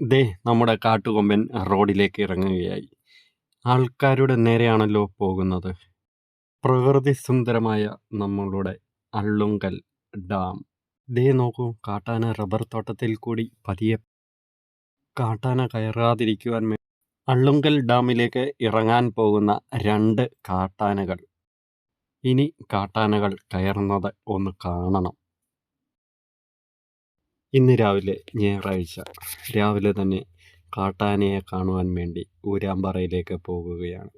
ദേ നമ്മുടെ കാട്ടുകൊമ്പൻ റോഡിലേക്ക് ഇറങ്ങുകയായി. ആൾക്കാരുടെ നേരെയാണല്ലോ പോകുന്നത്. പ്രകൃതി സുന്ദരമായ നമ്മളുടെ അള്ളുങ്കൽ ഡാം. ദേ നോക്കൂ കാട്ടാന റബ്ബർ തോട്ടത്തിൽ കൂടി പതിയെ കാട്ടാന കയറാതിരിക്കുവാൻ അള്ളുങ്കൽ ഡാമിലേക്ക് ഇറങ്ങാൻ പോകുന്ന രണ്ട് കാട്ടാനകൾ. ഇനി കാട്ടാനകൾ കയറുന്നത് ഒന്ന് കാണണം. ഇന്ന് രാവിലെ ഞായറാഴ്ച. രാവിലെ തന്നെ കാട്ടാനയെ കാണുവാൻ വേണ്ടി ഊരാമ്പാറയിലേക്ക് പോകുകയാണ്.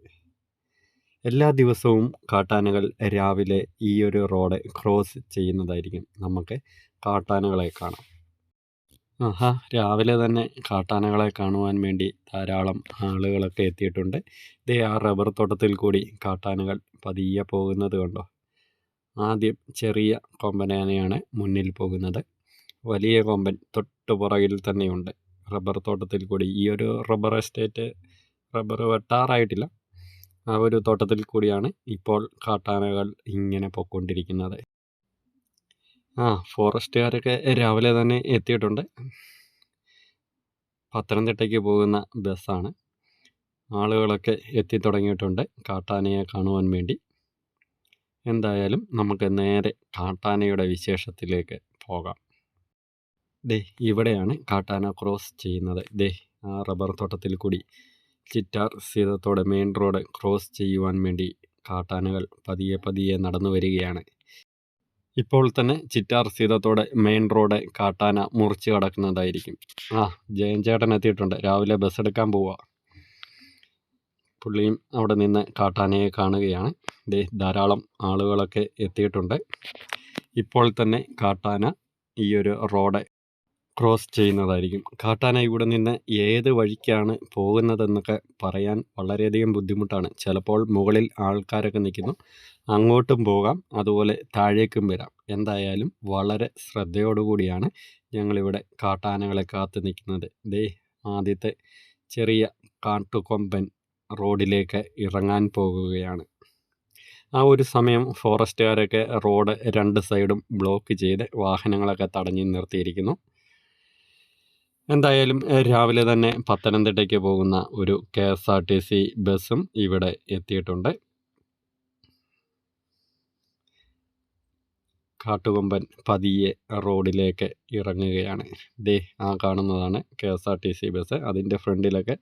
എല്ലാ ദിവസവും കാട്ടാനകൾ രാവിലെ ഈ ഒരു റോഡ് ക്രോസ് ചെയ്യുന്നതായിരിക്കും. നമുക്ക് കാട്ടാനകളെ കാണാം. ആഹാ രാവിലെ തന്നെ കാട്ടാനകളെ കാണുവാൻ വേണ്ടി ധാരാളം ആളുകളൊക്കെ എത്തിയിട്ടുണ്ട്. ഇതേ ആ റബ്ബർ തോട്ടത്തിൽ കൂടി കാട്ടാനകൾ പതിയെ പോകുന്നത് കണ്ടോ? ആദ്യം ചെറിയ കൊമ്പനാനയാണ് മുന്നിൽ പോകുന്നത്. വലിയ കൊമ്പൻ തൊട്ട് പുറകിൽ തന്നെയുണ്ട്. റബ്ബർ തോട്ടത്തിൽ കൂടി. ഈ ഒരു റബ്ബർ എസ്റ്റേറ്റ് റബ്ബർ വെട്ടാറായിട്ടില്ല. ആ ഒരു തോട്ടത്തിൽ കൂടിയാണ് ഇപ്പോൾ കാട്ടാനകൾ ഇങ്ങനെ പൊക്കൊണ്ടിരിക്കുന്നത്. ആ ഫോറസ്റ്റുകാരൊക്കെ രാവിലെ തന്നെ എത്തിയിട്ടുണ്ട്. പത്തനംതിട്ടയ്ക്ക് പോകുന്ന ബസ്സാണ്. ആളുകളൊക്കെ എത്തിത്തുടങ്ങിയിട്ടുണ്ട് കാട്ടാനയെ കാണുവാൻ വേണ്ടി. എന്തായാലും നമുക്ക് നേരെ കാട്ടാനയുടെ വിശേഷത്തിലേക്ക് പോകാം. ദേ ഇവിടെയാണ് കാട്ടാന ക്രോസ് ചെയ്യുന്നത്. ദേ ആ റബ്ബർ തോട്ടത്തിൽ കൂടി ചിറ്റാർ സീതത്തോടെ മെയിൻ റോഡ് ക്രോസ് ചെയ്യുവാൻ വേണ്ടി കാട്ടാനകൾ പതിയെ പതിയെ നടന്നു വരികയാണ്. ഇപ്പോൾ തന്നെ ചിറ്റാർ സീതത്തോടെ മെയിൻ റോഡ് കാട്ടാന മുറിച്ച് കടക്കുന്നതായിരിക്കും. ആ ജയൻ ചേട്ടൻ എത്തിയിട്ടുണ്ട്. രാവിലെ ബസ് എടുക്കാൻ പോവുക പുള്ളിയും അവിടെ നിന്ന് കാട്ടാനയെ കാണുകയാണ്. ദേ ധാരാളം ആളുകളൊക്കെ എത്തിയിട്ടുണ്ട്. ഇപ്പോൾ തന്നെ കാട്ടാന ഈ ഒരു റോഡ് ക്രോസ് ചെയ്യുന്നതായിരിക്കും. കാട്ടാന ഇവിടെ നിന്ന് ഏത് വഴിക്കാണ് പോകുന്നതെന്നൊക്കെ പറയാൻ വളരെയധികം ബുദ്ധിമുട്ടാണ്. ചിലപ്പോൾ മുകളിൽ ആൾക്കാരൊക്കെ നിൽക്കുന്നു. അങ്ങോട്ടും പോകാം അതുപോലെ താഴേക്കും വരാം. എന്തായാലും വളരെ ശ്രദ്ധയോടുകൂടിയാണ് ഞങ്ങളിവിടെ കാട്ടാനകളെ കാത്തു നിൽക്കുന്നത്. ദേ ആദ്യത്തെ ചെറിയ കാട്ടുകൊമ്പൻ റോഡിലേക്ക് ഇറങ്ങാൻ പോകുകയാണ്. ആ ഒരു സമയം ഫോറസ്റ്റുകാരൊക്കെ റോഡ് രണ്ട് സൈഡും ബ്ലോക്ക് ചെയ്ത് വാഹനങ്ങളൊക്കെ തടഞ്ഞു നിർത്തിയിരിക്കുന്നു. എന്തായാലും രാവിലെ തന്നെ പത്തനംതിട്ടയ്ക്ക് പോകുന്ന ഒരു K S R T C ബസ്സും ഇവിടെ എത്തിയിട്ടുണ്ട്. കാട്ടുകൊമ്പൻ പതിയെ റോഡിലേക്ക് ഇറങ്ങുകയാണ്. ദേ ആ കാണുന്നതാണ് K S R T C bus അതിന്റെ ഫ്രണ്ടിലൊക്കെ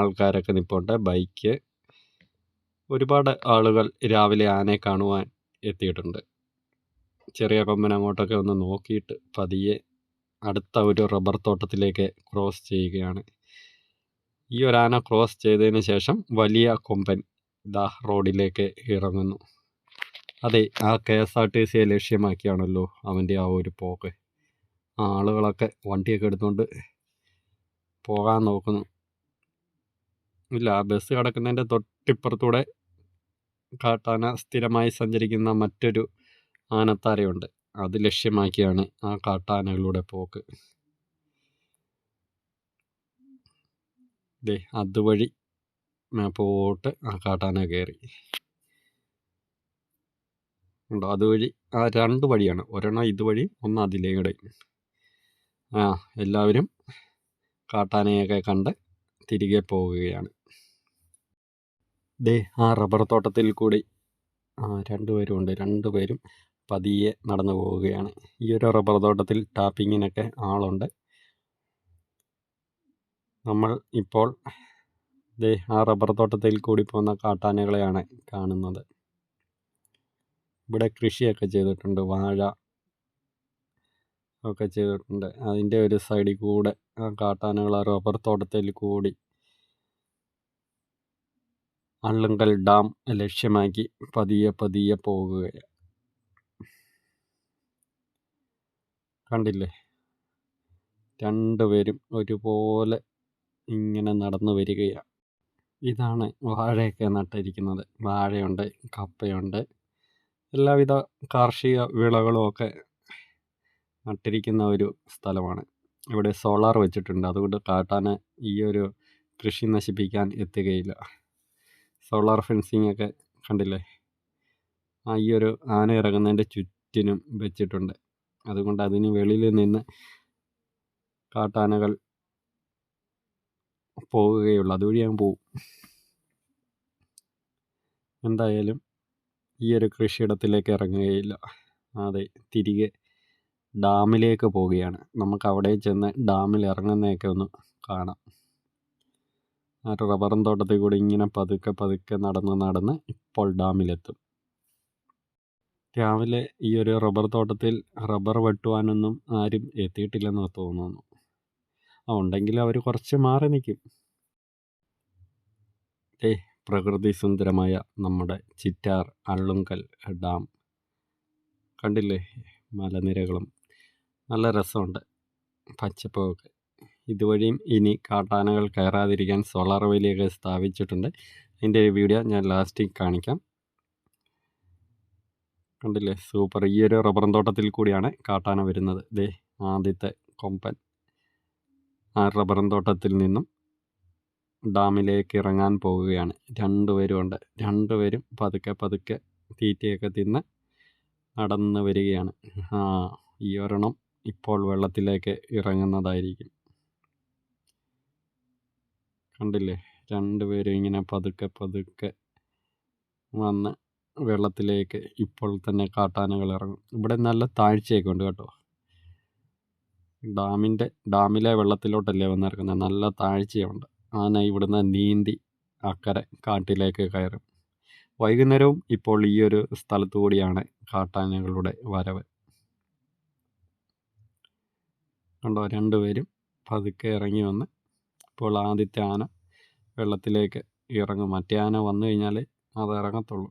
ആൾക്കാരൊക്കെ നിൽപ്പുണ്ട് ബൈക്ക്. ഒരുപാട് ആളുകൾ രാവിലെ ആനയെ കാണുവാൻ എത്തിയിട്ടുണ്ട്. ചെറിയ കൊമ്പൻ അങ്ങോട്ടൊക്കെ ഒന്ന് നോക്കിയിട്ട് പതിയെ അടുത്ത ഒരു റബ്ബർ തോട്ടത്തിലേക്ക് ക്രോസ് ചെയ്യുകയാണ്. ഈ ഒരു ആന ക്രോസ് ചെയ്തതിന് ശേഷം വലിയ കൊമ്പൻ ദാ റോഡിലേക്ക് ഇറങ്ങുന്നു. അതെ ആ കെ എസ് ആർ ടി സിയെ ലക്ഷ്യമാക്കിയാണല്ലോ അവന്റെ ആ ഒരു പോക്ക്. ആ ആളുകളൊക്കെ വണ്ടിയൊക്കെ എടുത്തുകൊണ്ട് പോകാൻ നോക്കുന്നു. ഇല്ല ബസ് കിടക്കുന്നതിന്റെ തൊട്ടിപ്പുറത്തൂടെ കാട്ടാന സ്ഥിരമായി സഞ്ചരിക്കുന്ന മറ്റൊരു ആനത്താരയുണ്ട്. അത് ലക്ഷ്യമാക്കിയാണ് ആ കാട്ടാനകളുടെ പോക്ക്. ദേ അതുവഴി പോട്ട് ആ കാട്ടാന കയറി. ഉണ്ടോ അതുവഴി ആ രണ്ട് വഴിയാണ്. ഒരെണ്ണം ഇതുവഴി ഒന്ന് അതിലേടെ ആ എല്ലാവരും കാട്ടാനയൊക്കെ കണ്ട് തിരികെ പോവുകയാണ്. ദേ ആ റബ്ബർ തോട്ടത്തിൽ കൂടി ആ രണ്ടുപേരും ഉണ്ട് രണ്ടുപേരും പതിയെ നടന്നു പോവുകയാണ്. ഈ ഒരു റബ്ബർ തോട്ടത്തിൽ ടാപ്പിങ്ങിനൊക്കെ ആളുണ്ട്. നമ്മൾ ഇപ്പോൾ ദേ ആ റബ്ബർ തോട്ടത്തിൽ കൂടി പോകുന്ന കാട്ടാനകളെയാണ് കാണുന്നത്. ഇവിടെ കൃഷിയൊക്കെ ചെയ്തിട്ടുണ്ട്. വാഴ ഒക്കെ ചെയ്തിട്ടുണ്ട്. അതിന്റെ ഒരു സൈഡിൽ കൂടെ ആ കാട്ടാനകൾ ആ റബ്ബർ തോട്ടത്തിൽ കൂടി അള്ളുങ്കൽ ഡാം ലക്ഷ്യമാക്കി പതിയെ പതിയെ പോകുകയാണ് കണ്ടില്ലേ? രണ്ടുപേരും ഒരുപോലെ ഇങ്ങനെ നടന്നു വരികയാണ് ഇതാണ് വാഴയൊക്കെ നട്ടിരിക്കുന്നത്. വാഴയുണ്ട് കപ്പയുണ്ട്. എല്ലാവിധ കാർഷിക വിളകളുമൊക്കെ നട്ടിരിക്കുന്ന ഒരു സ്ഥലമാണ്. ഇവിടെ സോളാർ വെച്ചിട്ടുണ്ട്. അതുകൊണ്ട് കാട്ടാന ഈ ഒരു കൃഷി നശിപ്പിക്കാൻ എത്തുകയില്ല. സോളാർ ഫെൻസിങ് ഒക്കെ കണ്ടില്ലേ? ആ ഈ ഒരു ആന ഇറങ്ങുന്നതിന്റെ ചുറ്റിനും വെച്ചിട്ടുണ്ട്. അതുകൊണ്ട് അതിന് വെളിയിൽ നിന്ന് കാട്ടാനകൾ പോവുകയുള്ളു. അതുവഴി ഞാൻ പോവും. എന്തായാലും ഈ ഒരു കൃഷിയിടത്തിലേക്ക് ഇറങ്ങുകയില്ല. അതെ തിരികെ ഡാമിലേക്ക് പോവുകയാണ്. നമുക്ക് അവിടെ ചെന്ന് ഡാമിൽ ഇറങ്ങുന്നതൊക്കെ ഒന്ന് കാണാം. ആ റബ്ബറും തോട്ടത്തിൽ കൂടി ഇങ്ങനെ പതുക്കെ പതുക്കെ നടന്ന് നടന്ന് ഇപ്പോൾ ഡാമിലെത്തും. രാവിലെ ഈ ഒരു റബ്ബർ തോട്ടത്തിൽ റബ്ബർ വെട്ടുവാനൊന്നും ആരും എത്തിയിട്ടില്ലെന്ന് തോന്നുന്നു. ഉണ്ടെങ്കിൽ അവർ കുറച്ച് മാറി നിൽക്കും ഏ പ്രകൃതി സുന്ദരമായ നമ്മുടെ ചിറ്റാർ അള്ളുങ്കൽ ഡാം. കണ്ടില്ലേ? മലനിരകളും. നല്ല രസമുണ്ട് പച്ചപ്പൊക്കെ. ഇതുവഴിയും ഇനി കാട്ടാനകൾ കയറാതിരിക്കാൻ സോളാർ വേലിയൊക്കെ സ്ഥാപിച്ചിട്ടുണ്ട്. അതിന്റെ വീഡിയോ ഞാൻ ലാസ്റ്റിൽ കാണിക്കാം. കണ്ടില്ലേ? സൂപ്പർ. ഈ ഒരു റബ്ബറും തോട്ടത്തിൽ കൂടിയാണ് കാട്ടാന വരുന്നത്. ദേ ആദ്യത്തെ കൊമ്പൻ. ആ റബ്ബറും തോട്ടത്തിൽ നിന്നും ഡാമിലേക്ക് ഇറങ്ങാൻ പോവുകയാണ് രണ്ടുപേരും ഉണ്ട്. രണ്ടുപേരും പതുക്കെ പതുക്കെ തീറ്റയൊക്കെ തിന്ന് നടന്ന് വരികയാണ്. ആ ഈ ഒരെണ്ണം ഇപ്പോൾ വെള്ളത്തിലേക്ക് ഇറങ്ങുന്നതായിരിക്കും. കണ്ടില്ലേ? രണ്ടുപേരും ഇങ്ങനെ പതുക്കെ പതുക്കെ വന്ന് വെള്ളത്തിലേക്ക് ഇപ്പോൾ തന്നെ കാട്ടാനകൾ ഇറങ്ങും. ഇവിടെ നല്ല താഴ്ചയൊക്കെ ഉണ്ട് കേട്ടോ. ഡാമിന്റെ ഡാമിലെ വെള്ളത്തിലോട്ടല്ലേ വന്നിറങ്ങുന്നത്? നല്ല താഴ്ചയുണ്ട്. ആന ഇവിടുന്ന് നീന്തി അക്കരെ കാട്ടിലേക്ക് കയറും. വൈകുന്നേരവും ഇപ്പോൾ ഈ ഒരു സ്ഥലത്തു കൂടിയാണ് കാട്ടാനകളുടെ വരവ്. കണ്ടോ രണ്ടുപേരും പതുക്കെ ഇറങ്ങി വന്ന് ഇപ്പോൾ ആദ്യത്തെ ആന വെള്ളത്തിലേക്ക് ഇറങ്ങും. മറ്റേ ആന വന്നു കഴിഞ്ഞാൽ അത് ഇറങ്ങത്തുള്ളൂ.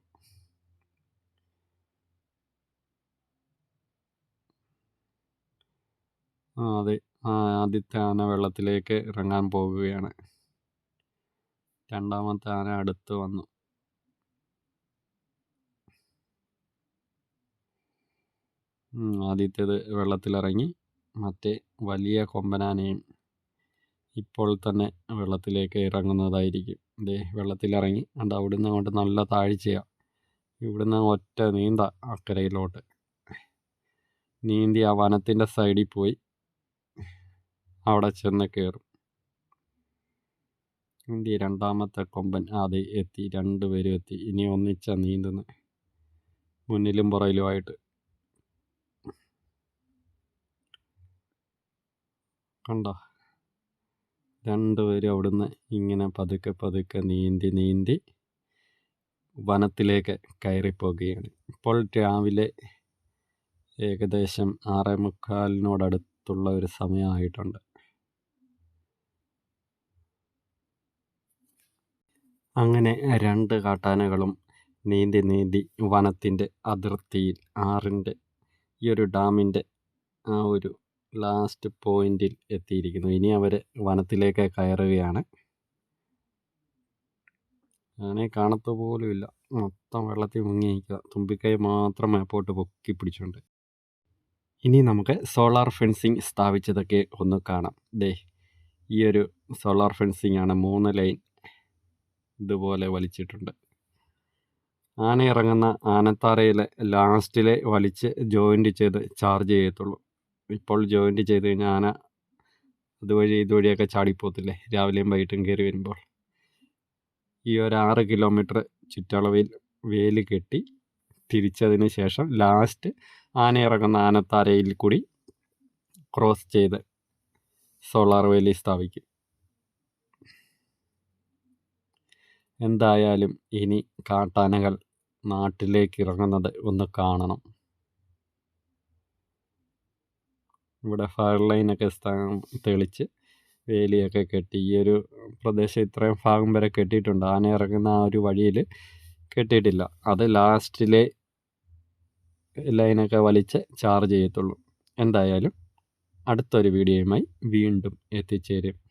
അതെ. ആദ്യത്തെ ആന വെള്ളത്തിലേക്ക് ഇറങ്ങാൻ പോകുകയാണ് രണ്ടാമത്തെ ആന അടുത്ത് വന്നു. ആദ്യത്തേത് വെള്ളത്തിലിറങ്ങി മറ്റേ വലിയ കൊമ്പനാനയും ഇപ്പോൾ തന്നെ വെള്ളത്തിലേക്ക് ഇറങ്ങുന്നതായിരിക്കും. ദേ വെള്ളത്തിലിറങ്ങി അത് അവിടുന്ന് അങ്ങോട്ട് നല്ല താഴ്ചയാണ് ഇവിടുന്ന് ഒറ്റ നീന്താ അക്കരയിലോട്ട്. നീന്തി ആ വനത്തിന്റെ സൈഡിൽ പോയി. അവിടെ ചെന്ന് കയറും ഇന്ത്യ രണ്ടാമത്തെ കൊമ്പൻ? അതെ എത്തി. രണ്ട് രണ്ടുപേരും എത്തി. ഇനി ഒന്നിച്ച നീന്തുന്ന. മുന്നിലും പുറയിലുമായിട്ട് കണ്ടോ? രണ്ടുപേരും അവിടുന്ന് ഇങ്ങനെ പതുക്കെ പതുക്കെ നീന്തി നീന്തി വനത്തിലേക്ക് കയറിപ്പോകുകയാണ്. ഇപ്പോൾ രാവിലെ ഏകദേശം ആറേ മുക്കാലിനോടടുത്തുള്ള ഒരു സമയമായിട്ടുണ്ട്. അങ്ങനെ രണ്ട് കാട്ടാനകളും നീന്തി നീന്തി വനത്തിന്റെ അതിർത്തിയിൽ ആറിന്റെ ഈ ഒരു ഡാമിന്റെ ആ ഒരു ലാസ്റ്റ് പോയിന്റിൽ എത്തിയിരിക്കുന്നു. ഇനി അവർ വനത്തിലേക്ക് കയറുകയാണ്. ആനയെ കാണത്തു പോലുമില്ല മൊത്തം വെള്ളത്തിൽ മുങ്ങി നിൽക്കുക. തുമ്പിക്കൈ മാത്രം മേപ്പോട്ട് പൊക്കി പിടിച്ചുകൊണ്ട് ഇനി നമുക്ക് സോളാർ ഫെൻസിങ് സ്ഥാപിച്ചതൊക്കെ ഒന്ന് കാണാം. ദേ ഈ ഒരു സോളാർ ഫെൻസിങ് ആണ് മൂന്ന് ലൈൻ ഇതുപോലെ വലിച്ചിട്ടുണ്ട്. ആന ഇറങ്ങുന്ന ആനത്താറയിലെ ലാസ്റ്റിലെ വലിച്ച് ജോയിന്റ് ചെയ്ത് ചാർജ് ചെയ്യത്തുള്ളൂ. ഇപ്പോൾ ജോയിന്റ് ചെയ്ത് കഴിഞ്ഞാൽ ആന അതുവഴി ഇതുവഴിയൊക്കെ ചാടിപ്പോത്തില്ലേ രാവിലെയും വൈകിട്ടും കയറി വരുമ്പോൾ. ഈ ഒരു ആറ് കിലോമീറ്റർ ചുറ്റളവിൽ വേൽ കെട്ടി തിരിച്ചതിന് ശേഷം ലാസ്റ്റ് ആന ഇറങ്ങുന്ന ആനത്താരയിൽ കൂടി ക്രോസ് ചെയ്ത് സോളാർ വേലി സ്ഥാപിക്കും. എന്തായാലും ഇനി കാട്ടാനകൾ നാട്ടിലേക്ക് ഇറങ്ങുന്നത് ഒന്ന് കാണണം. ഇവിടെ ഫയർ ലൈനൊക്കെ തെളിച്ച് വേലിയൊക്കെ കെട്ടി. ഈ ഒരു പ്രദേശം ഇത്രയും ഭാഗം വരെ കെട്ടിയിട്ടുണ്ട്. ആന ഇറങ്ങുന്ന ആ ഒരു വഴിയിൽ കെട്ടിയിട്ടില്ല. അത് ലാസ്റ്റിലെ ലൈനൊക്കെ വലിച്ച് ചാർജ് ചെയ്യത്തുള്ളൂ. എന്തായാലും അടുത്തൊരു വീഡിയോയുമായി വീണ്ടും എത്തിച്ചേരും.